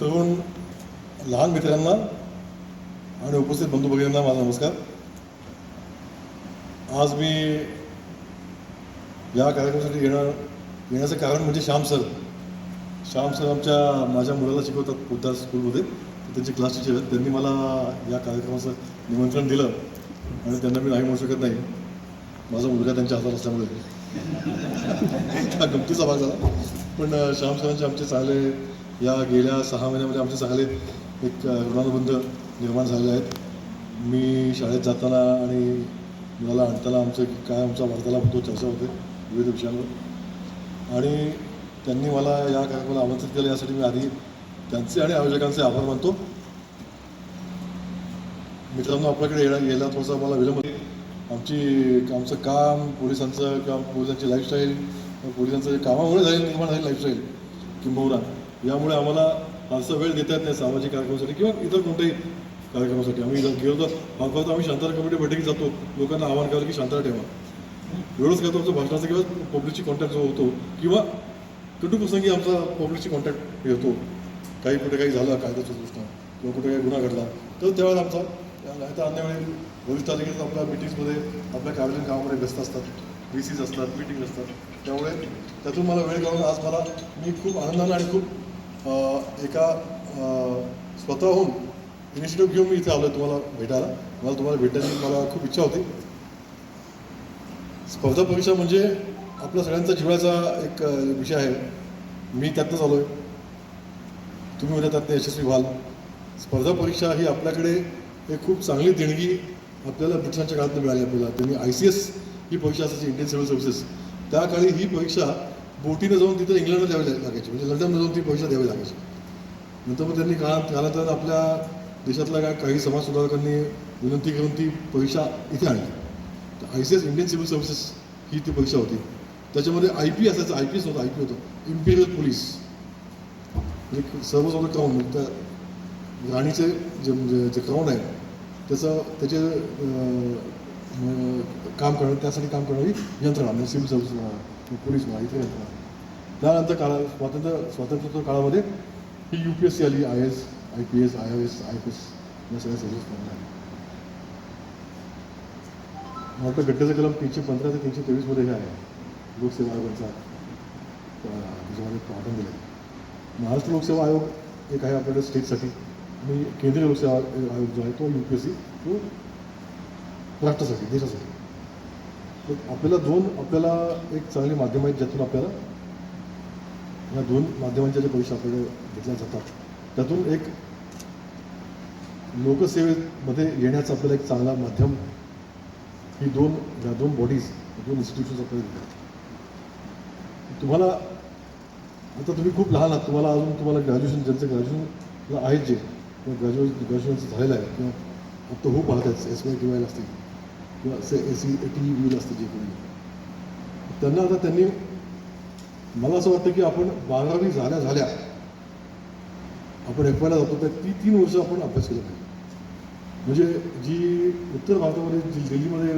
तरुण लहान मित्रांना आणि उपस्थित बंधू भगिनींना माझा नमस्कार. आज मी या कार्यक्रमासाठी येणं येण्याचं कारण म्हणजे श्याम सर. श्याम सर आमच्या माझ्या मुलाला शिकवतात पोद्दार स्कूलमध्ये. त्यांचे क्लास टीचर आहेत. त्यांनी मला या कार्यक्रमाचं निमंत्रण दिलं आणि त्यांना मी नाही म्हणू शकत नाही. माझा मुलगा त्यांच्या हातात असल्यामुळे. हा गमतीचा भाग झाला. पण श्याम सरांचे आमचे चांगले या गेल्या सहा महिन्यामध्ये आमचे चांगले एक ऋणानुबंध निर्माण झालेले आहेत. मी शाळेत जाताना आणि मुलाला आणताना आमचं काय आमचा वार्तालाप होतो चर्चा होते विविध विषयांवर. आणि त्यांनी मला या कार्यक्रमाला आमंत्रित केलं यासाठी मी आधी त्यांचे आणि आयोजकांचे आभार मानतो. मित्रांनो आपल्याकडे येण्या यायला थोडासा मला विलंब आमची आमचं काम पोलिसांचं किंवा पोलिसांची लाईफस्टाईल पोलिसांचं जे कामामुळे झालेली निर्माण झालेली लाईफस्टाईल किंबहुना. यामुळे आम्हाला फारसा वेळ देता येत नाही सामाजिक कार्यक्रमासाठी किंवा इतर कोणत्याही कार्यक्रमासाठी. आम्ही गेलो तर फार आम्ही शांतता कमिटी बैठकीत जातो. लोकांना आवाहन करायला की शांतता ठेवा. वेळच करतो आमचं भाषणाचा किंवा पब्लिकची कॉन्टॅक्ट जो होतो किंवा प्रसंगी आमचा पब्लिकची कॉन्टॅक्ट येतो. काही कुठे काही झालं कायद्याचं दृष्टीनं किंवा कुठे काही गुन्हा घडला तर त्यावेळेला आमचा नाही तर अन्य वेळी वरिष्ठ अधिकारी आपल्या मिटिंग्समध्ये आपल्या कार्यालयीन कामामध्ये व्यस्त असतात. व्ही सीज असतात मिटिंग असतात. त्यामुळे त्यातून मला वेळ काढून आज मला मी खूप आनंदाने आणि खूप एका स्वतःहून इनिशिएटिव्ह घेऊन मी इथे आलो तुम्हाला भेटायला. मला तुम्हाला भेटण्याची मला खूप इच्छा होती. स्पर्धा परीक्षा म्हणजे आपल्या सगळ्यांचा जीवाचा एक विषय आहे. मी त्यातनंच आलो आहे तुम्ही उद्या त्यातनं यशस्वी व्हाल. स्पर्धा परीक्षा ही आपल्याकडे एक खूप चांगली देणगी आपल्याला ब्रिटिशांच्या काळात मिळाली आपल्याला. त्यांनी आय सी एस ही परीक्षा असायची इंडियन सिव्हिल सर्व्हिसेस त्या काळी ही परीक्षा बोटीनं जाऊन तिथं इंग्लंडला द्यावी लागायची. म्हणजे लंडनला जाऊन ती पैसे द्यावी लागायची. नंतर मग त्यांनी काळात कालांतरानं आपल्या देशातल्या काय काही समाज सुधारकांनी विनंती करून ती परीक्षा इथे आणली. I C S Indian civil services ही ती परीक्षा होती. त्याच्यामध्ये आय पी असायचं आय पी एस होतं आय पी होतं. Imperial police. म्हणजे सर्व सर्व क्राऊन त्या राणीचे जे म्हणजे जे क्राऊन आहे त्याचं त्याचे काम करणं त्यासाठी काम करणारी यंत्रणा म्हणजे सिव्हिल सर्व्हिस पोलीस म्हणा इतर यंत्रणा त्यानंतर काळा स्वातंत्र्य स्वातंत्र्य काळामध्ये ही यू पी एस सी आली I S I P S I I S I P S या सगळ्या सर्व्हिस आहे मला वाटतं कलम तीनशे पंधरा ते तीनशे तेवीसमध्ये हे आहे. लोकसेवा आयोगाचा त्याच्यामध्ये पाठवून दिलं आहे महाराष्ट्र लोकसेवा आयोग एक आहे आपल्याकडे स्टेटसाठी. आणि केंद्रीय लोकसेवा आयोग जो आहे तो यू पी एस सी तो राष्ट्रासाठी देशासाठी. आपल्याला दोन आपल्याला एक चांगली माध्यम आहेत ज्यातून आपल्याला या दोन माध्यमांच्या ज्या परीक्षा आपल्याला घेतल्या जातात त्यातून एक लोकसेवेमध्ये येण्याचं आपल्याला एक चांगला माध्यम ही दोन या दोन बॉडीज दोन इन्स्टिट्यूशन्स आपल्याला देतात तुम्हाला आता तुम्ही खूप लहान आहात तुम्हाला अजून तुम्हाला ग्रॅज्युएशन ज्यांचं ग्रॅज्युएशनला आहेत जे किंवा ग्रॅज्युएशन ग्रॅज्युएशनचं झालेलं आहे किंवा आता हो पाहतात एस वाय किंवा असतील. किंवा से ए सी ए टी व्हील असते जे कोणी. त्यांना आता त्यांनी मला असं वाटतं की आपण बारावी झाल्या झाल्या आपण एफ वायला जातो तर ती तीन वर्ष आपण अभ्यास केला पाहिजे. म्हणजे जी उत्तर भारतामध्ये जी दिल्लीमध्ये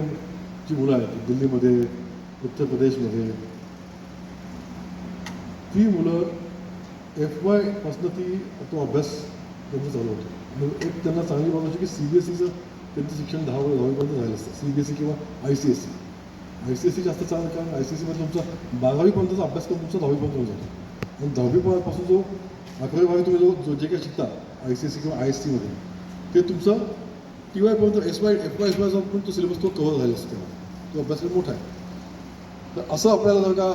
जी मुलं आहेत दिल्लीमध्ये उत्तर प्रदेशमध्ये ती मुलं एफ वायपासनं ती तो अभ्यास त्यांचा चालू होतो. एक त्यांना चांगली बाब अशी की सी बी एस सीचं त्यांचं शिक्षण दहा दहावीपर्यंत झालं असतं सी बी एस सी किंवा I C S C I C S C जास्त चांगलं कारण आय सी एस सीमध्ये तुमचा बारावीपर्यंतचा अभ्यासक्रम तुमचा दहावीपर्यंत होऊन जातो आणि दहावीपासून जो अकरावी बारावी तुम्ही जो जो जे काही शिकता आय सी एस सी किंवा आय एस सीमध्ये ते तुमचं T वायपर्यंत S Y F Y S वायचा पण तो सिलेबस तो कव्हर झालेला असतो तेव्हा. तो अभ्यासक्रम मोठा आहे. तर असं आपल्याला जर का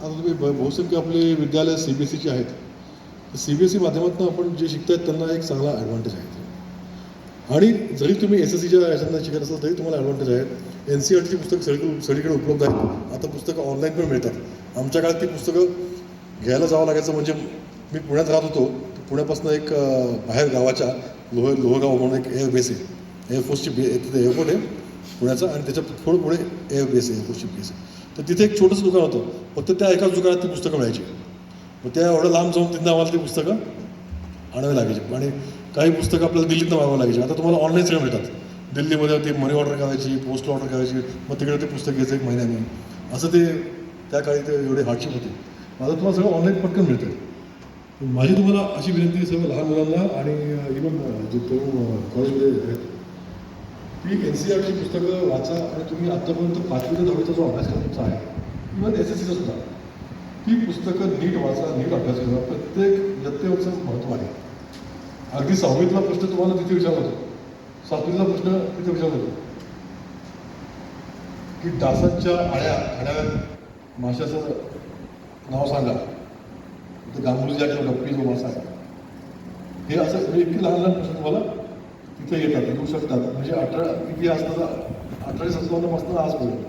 आता तुम्ही ब- बहुसंख्य आपले विद्यालय सी बी एस सीची आहेत. सी बी एस सी माध्यमातून आपण जे शिकतायत त्यांना एक चांगला ॲडव्हान्टेज आहे. आणि जरी तुम्ही एस एस सीच्या याच्यातनं शिकत असाल तरी तुम्हाला ॲडव्हान्टेज आहेत एन सी आरची पुस्तकं सगळीकडे सगळीकडे उपलब्ध आहेत. आता पुस्तकं ऑनलाईन पण मिळतात. आमच्या काळात ती पुस्तकं घ्यायला जावं लागायचं म्हणजे मी पुण्यात राहत होतो. पुण्यापासून एक बाहेर गावाच्या लोह लोहगाव म्हणून एक एअरबेस आहे. एअरफोर्सची बे तिथे एअरपोर्ट आहे पुण्याचं आणि त्याच्या थोडं पुढे एअरबेस आहे एअरफोर्सची बेस आहे. तर तिथे एक छोटंसं दुकान होतं. फक्त त्या एकाच दुकानात ती पुस्तकं मिळायची. मग त्या एवढं लांब जाऊन तिथं आम्हाला ती पुस्तकं आणावी लागायची. आणि काही पुस्तकं आपल्याला दिल्लीतनं मागवावं लागायची. आता तुम्हाला ऑनलाईन सगळं मिळतात. दिल्लीमध्ये ते मनी ऑर्डर करायची पोस्ट ऑर्डर करायची मग तिकडे ते पुस्तक घ्यायचं एक महिन्याने. असं ते त्या काळी ते एवढे हार्डशिप होते. आता तुम्हाला सगळं ऑनलाईन पटकन मिळतं. माझी तुम्हाला अशी विनंती आहे सर्व लहान मुलांना आणि इवन जे तरुण कॉलेजमध्ये आहेत ती एन सी आरची पुस्तकं वाचा आणि तुम्ही आत्तापर्यंत पाचवी ते दहावीचा जो अभ्यासक्रम तुमचा आहे इव्हन एस एस सीचा सुद्धा ती पुस्तकं नीट वाचा नीट अभ्यास करा. प्रत्येक दत्तेवरचं महत्त्व आहे. अगदी सहावीतला प्रश्न तुम्हाला तिथे विचारला होतो. सातवीतला प्रश्न तिथे विचारला होता. की डासांच्या आळ्या खाण्यात माशाचं नाव सांगा. तर गांगुली ज्या गप्पी जो मासा आहे. हे असं म्हणजे इतके लहान लहान प्रश्न तुम्हाला तिथे येतात येऊ शकतात. म्हणजे अठरा किती असताना अठराशे सत्तावन्न आज आजपर्यंत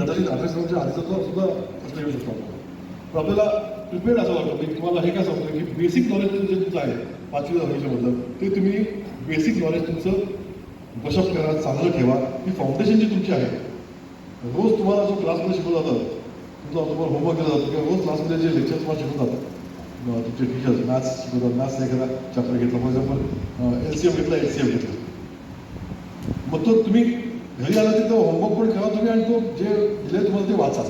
कदाचित अठराशे सत्तावन्नच्या आधीचा सुद्धा सुद्धा प्रश्न येऊ शकतो आपल्याला प्रिपेअर म्हणजे असं वाटतं. की तुम्हाला हे काय सांगतो की बेसिक नॉलेज जे तुमचं आहे पाचवी दहावीच्याबद्दल ते तुम्ही बेसिक नॉलेज तुमचं बशअप करा चांगलं ठेवा. ही फाउंडेशन जी तुमची आहे रोज तुम्हाला जो क्लासमध्ये शिकवलं जातं तुमचा तुम्हाला होमवर्क केला जातो किंवा रोज क्लासमध्ये जे लेक्चर तुम्हाला शिकवतात जातात तुमचे टीचर्स मॅथ्स शिकवतात मॅथ्स एखादा चॅप्टर घेतला. For example L C M घेतला एल सी एम घेतला. मग तो तुम्ही घरी आला तिथं होमवर्क पण करा तुम्ही आणि तो जे दिले तुम्हाला ते वाचा.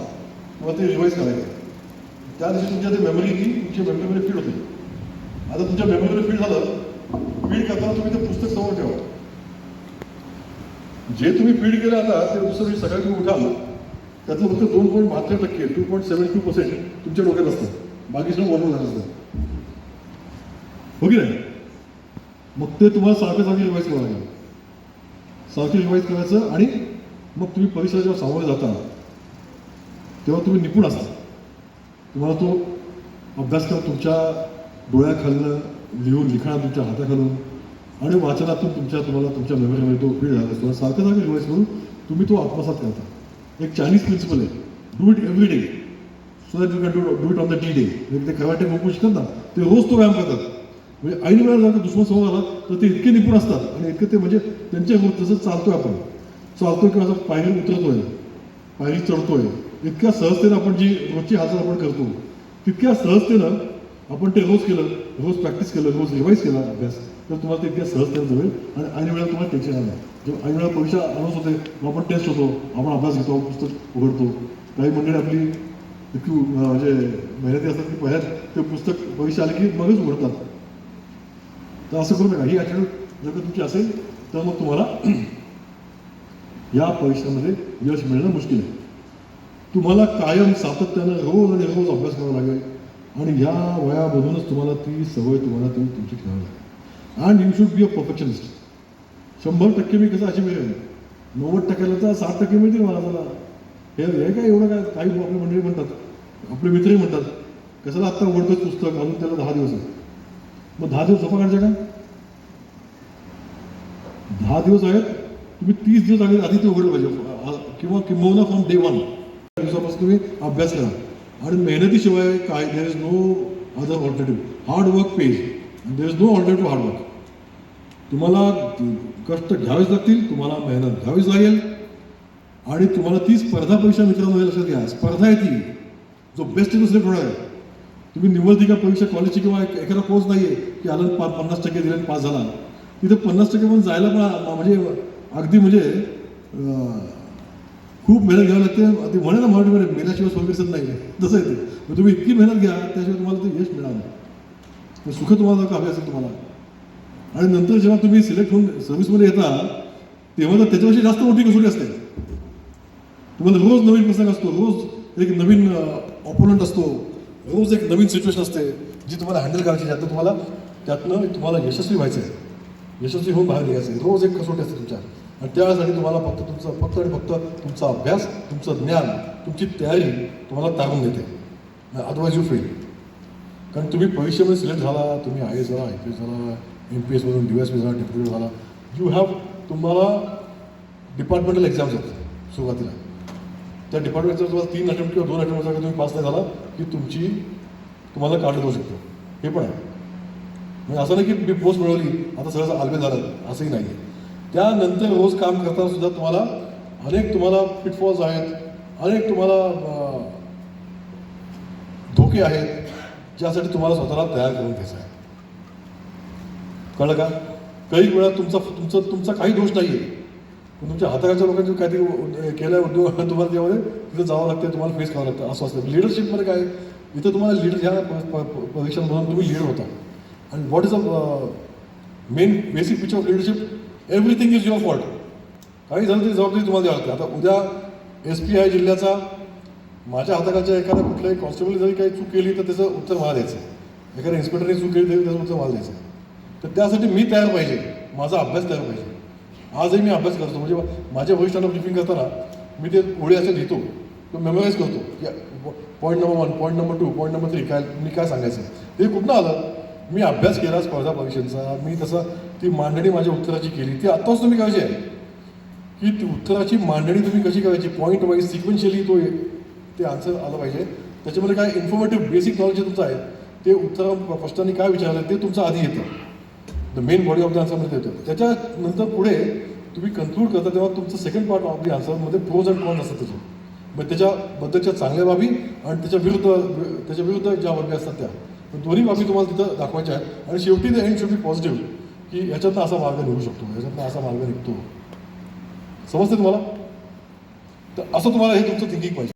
किंवा ते रिवाईज करायचं. त्या दिवशी तुमच्या ते मेमरी ती तुमची मेमरीमध्ये फीड होते. आता तुमच्या मेमरीमध्ये फीड झालं फीड करताना तुम्ही ते पुस्तक समोर ठेवा. जे तुम्ही फीड केलं आता ते दुसरं मी सकाळी तुम्ही उठाल त्यातलं फक्त दोन पॉईंट बहात्तर टक्के two point seven two percent तुमच्या डोक्यात असतं. बाकीचं सगळं झालं असतं. हो की नाही? मग ते तुम्हाला सारखं सारखं रिवाईज करावं लागेल. सारखं रिवाईज करायचं आणि मग तुम्ही परीक्षा जेव्हा सामोरे जाता तेव्हा तुम्ही निपुण असता. तुम्हाला तो अभ्यासक्रम तुमच्या डोळ्याखालनं लिहून लिखाणात तुमच्या हाताखालून आणि वाचनातून तुमच्या तुम्हाला तुमच्या मेमरीमध्ये तो फीड झाला असतो सारखं सारखं रिवाईज करून तुम्ही तो आत्मसात करता. एक चायनीज प्रिन्सिपल आहे. Do it every day so that you can do do it on the D day म्हणजे ते कराटे गोकू शिकतात ना ते रोज तो व्यायाम करतात. म्हणजे ऐन वेळा जर दुसरा समोर आला तर ते इतके निपुण असतात. आणि इतके ते म्हणजे त्यांच्या तसं चालतोय आपण. चालतोय किंवा असं पायरी उतरतोय. पायरी चढतोय. इतक्या सहजतेनं आपण जी रोजची हालचाल आपण करतो तितक्या सहजतेनं आपण ते रोज केलं रोज प्रॅक्टिस केलं रोज रिवाईज केला अभ्यास तर तुम्हाला ते इतक्या सहजतेनं जमेल आणि ऐन वेळा तुम्हाला टेन्शन आलं जेव्हा ऐन वेळा परीक्षा अनाऊन्स होते मग आपण टेस्ट होतो आपण अभ्यास घेतो पुस्तक उघडतो. काही मंडळी आपली इतकी म्हणजे मेहनती असतात की पहिल्यात ते पुस्तक परीक्षा आली की मगच उघडतात. तर असं करू नका. ही ॲटिट्यूड जर का तुमची असेल तर मग तुम्हाला या परीक्षामध्ये यश मिळणं मुश्किल आहे. तुम्हाला कायम सातत्यानं रोज आणि रोज अभ्यास करावा लागेल. आणि ह्या वयामधूनच तुम्हाला ती सवय तुम्हाला ती तुमची ठेवावी लागेल. And you should be a perfectionist शंभर टक्के मी कसं अशी मिळेल नव्वद टक्क्याला तर साठ टक्के मिळतील मला त्याला हे हे काय एवढं काय? काही आपले मंडळी म्हणतात. आपले मित्रही म्हणतात. कशाला आत्ता उघडतोच पुस्तक? अजून त्याला दहा दिवस आहे मग दहा दिवस झोपा काढायचे का? दहा दिवस आहेत. तुम्ही तीस दिवस आधी आधी ते उघडलं पाहिजे. किंवा किंबहुना फ्रॉम डे वन दिवसापासून तुम्ही अभ्यास करा. आणि मेहनतीशिवाय काय there is no other alternative hard work pays there is no alternative hard work तुम्हाला कष्ट घ्यावेच लागतील तुम्हाला मेहनत घ्यावीच लागेल. आणि तुम्हाला ती स्पर्धा परीक्षा मित्रांनो हे लक्षात घ्या. स्पर्धा आहे ती. जो बेस्ट टू सिलेक्ट होणार आहे. तुम्ही निवडती का परीक्षा कॉलेजची किंवा एक- एखादा कोर्स नाही आहे की आलं पा पन्नास टक्के दिले पास झाला. तिथे पन्नास टक्के पण जायला पण म्हणजे अगदी म्हणजे खूप मेहनत घ्यावी लागते ते म्हणे ना मराठीमध्ये मेल्याशिवाय सोय दिसत नाही तसं आहे ते तुम्ही इतकी मेहनत घ्या त्याशिवाय तुम्हाला ते यश मिळालं सुख तुम्हाला का हवे असेल तुम्हाला? आणि नंतर जेव्हा तुम्ही सिलेक्ट होऊन सर्व्हिसमध्ये येता तेव्हा तर त्याच्यापेक्षा जास्त मोठी कसोटी असते. तुम्हाला रोज नवीन प्रसंग असतो रोज एक नवीन ऑपोनंट असतो रोज एक नवीन सिच्युएशन असते जी तुम्हाला हँडल करायची ज्यातनं तुम्हाला त्यातनं तुम्हाला यशस्वी व्हायचं आहे यशस्वी होऊन बाहेर निघायचं आहे रोज एक कसोटी असते तुमच्या. आणि त्यासाठी तुम्हाला फक्त तुमचं फक्त आणि फक्त तुमचा अभ्यास तुमचं ज्ञान तुमची तयारी तुम्हाला तारून देते. अदरवाईज यू फेल कारण तुम्ही परीक्षेमध्ये सिलेक्ट झाला तुम्ही आय एस झाला आय पी एस झाला एम पी एसमधून डी एस पी झाला डेप्युटी झाला यू हॅव तुम्हाला डिपार्टमेंटल एक्झाम्स आहेत सुरुवातीला. त्या डिपार्टमेंटचा तुम्हाला तीन अटेम्प्ट किंवा दोन अटेम्प्ट जर तुम्ही पास नाही झाला की तुमची तुम्हाला काढलं देऊ शकतो. हे पण आहे. म्हणजे असं नाही की मी पोस्ट मिळवली आता सगळं आलबे झालं असंही नाही आहे त्यानंतर रोज काम करताना सुद्धा तुम्हाला अनेक तुम्हाला पिटफॉल्स आहेत अनेक तुम्हाला धोके आहेत ज्यासाठी तुम्हाला स्वतःला तयार करून घ्यायचं आहे. कळलं का? काही वेळा तुमचा तुमचं तुमचा काही दोष नाही आहे पण तुमच्या हाताच्या लोकांनी काहीतरी केलं उद्योग तुम्हाला त्यामध्ये तिथं जावं लागतं तुम्हाला फेस करावं लागतं. असं असतं. लिडरशिपमध्ये काय इथं तुम्हाला लीड ह्या परीक्षांमधून तुम्ही लीड होता. आणि what is a main basic picture of leadership everything is your fault काही झालं तरी जबाबदारी तुम्हाला द्यावी लागते. आता उद्या एस पी आय जिल्ह्याचा माझ्या हाताखालच्या एखाद्या कुठल्याही कॉन्स्टेबल जरी काही चूक केली तर त्याचं उत्तर मला द्यायचं आहे एखाद्या इन्स्पेक्टरने चूक केली तरी त्याचं उत्तर मला द्यायचं आहे तर त्यासाठी मी तयार पाहिजे. माझा अभ्यास तयार पाहिजे. आजही मी अभ्यास करतो. म्हणजे माझ्या वरिष्ठांना ब्रिफिंग करताना मी ते ओळी असे लिहितो. तो मेमोराईज करतो. की point number one point number two point number three काय मी काय सांगायचं ते कुठनं आलं? मी अभ्यास केला स्पर्धा परीक्षेचा. मी तसं ती मांडणी माझ्या उत्तराची केली. ती आत्ताच तुम्ही करायची आहे. की ती उत्तराची मांडणी तुम्ही कशी करायची? पॉईंट वाईज सिक्वेन्शियली तो ते आन्सर आलं पाहिजे. त्याच्यामध्ये काय इन्फॉर्मेटिव्ह बेसिक नॉलेज जे तुमचं आहे ते उत्तर प्रश्नांनी काय विचारलं ते तुमचं आधी येतं. The main body of the आन्सरमध्ये येतं. त्याच्यानंतर पुढे तुम्ही कन्क्लूड करता तेव्हा तुमचं सेकंड पार्ट ऑफ द आन्सरमध्ये प्रोज अँड कॉन्स असतात त्याचे. मग त्याच्याबद्दलच्या चांगल्या बाबी आणि त्याच्या विरुद्ध त्याच्या विरुद्ध ज्या बाबी असतात त्या. पण दोन्ही बाबी तुम्हाला तिथं दाखवायच्या आहेत. आणि शेवटी the end should be positive की ह्याच्यातनं असा मार्ग निघू शकतो याच्यातनं असा मार्ग निघतो. समजते तुम्हाला? तर असं तुम्हाला हे तुमचं थिंकिंग पाहिजे.